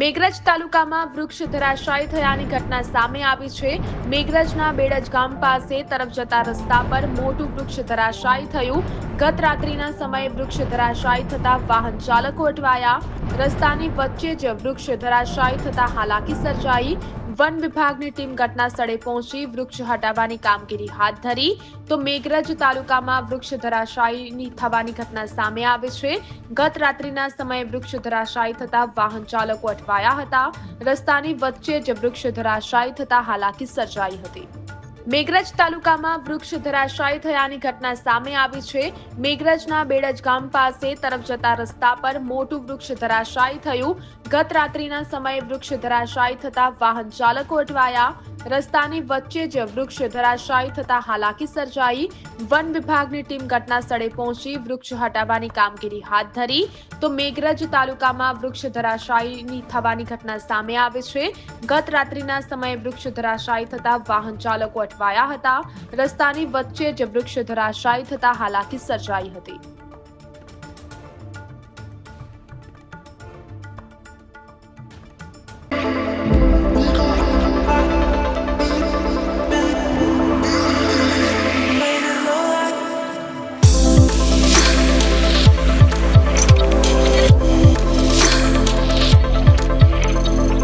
મેઘરજ તાલુકામાં વૃક્ષ ધરાશાયી થયાની ઘટના સામે આવી છે. મેઘરજના બેડજ ગામ પાસે તરફ જતા રસ્તા પર મોટું વૃક્ષ ધરાશાયી થયું. ગત રાત્રિના સમયે વૃક્ષ ધરાશાયી થતા વાહન ચાલકો અટવાયા. રસ્તાની વચ્ચે જ વૃક્ષ ધરાશાયી થતા હાલાકી સર્જાઈ. વન વિભાગની ટીમ ઘટના સ્થળે પહોંચી વૃક્ષ હટાવવાની કામગીરી હાથ ધરી. તો મેઘરજ તાલુકામાં વૃક્ષ ધરાશાયીની થવાની ઘટના સામે આવે છે. ગત રાત્રિના સમયે વૃક્ષ ધરાશાયી થતા વાહન ચાલકો અટવાયા હતા. રસ્તાની વચ્ચે જ વૃક્ષ ધરાશાયી થતા હાલાકી સર્જાઈ હતી. મેઘરજ તાલુકામાં વૃક્ષ ધરાશાયી થયાની ઘટના સામે આવી છે. મેઘરજના બેડજ ગામ પાસે તરફ જતા રસ્તા પર મોટું વૃક્ષ ધરાશાયી થયું. ગત રાત્રિના સમયે વૃક્ષ ધરાશાયી થતા વાહન ચાલકો અટવાયા. રસ્તાની વચ્ચે જ વૃક્ષ ધરાશાયી થતા હાલાકી સર્જાઈ. વન વિભાગની ટીમ ઘટના સ્થળે પહોંચી વૃક્ષ હટાવવાની કામગીરી હાથ ધરી. તો મેઘરજ તાલુકામાં વૃક્ષ ધરાશાયીની થવાની ઘટના સામે આવે છે. ગત રાત્રિના સમયે વૃક્ષ ધરાશાયી થતા વાહન ચાલકો અટવાયા હતા. રસ્તાની વચ્ચે જ વૃક્ષ ધરાશાયી થતા હાલાકી સર્જાઈ હતી.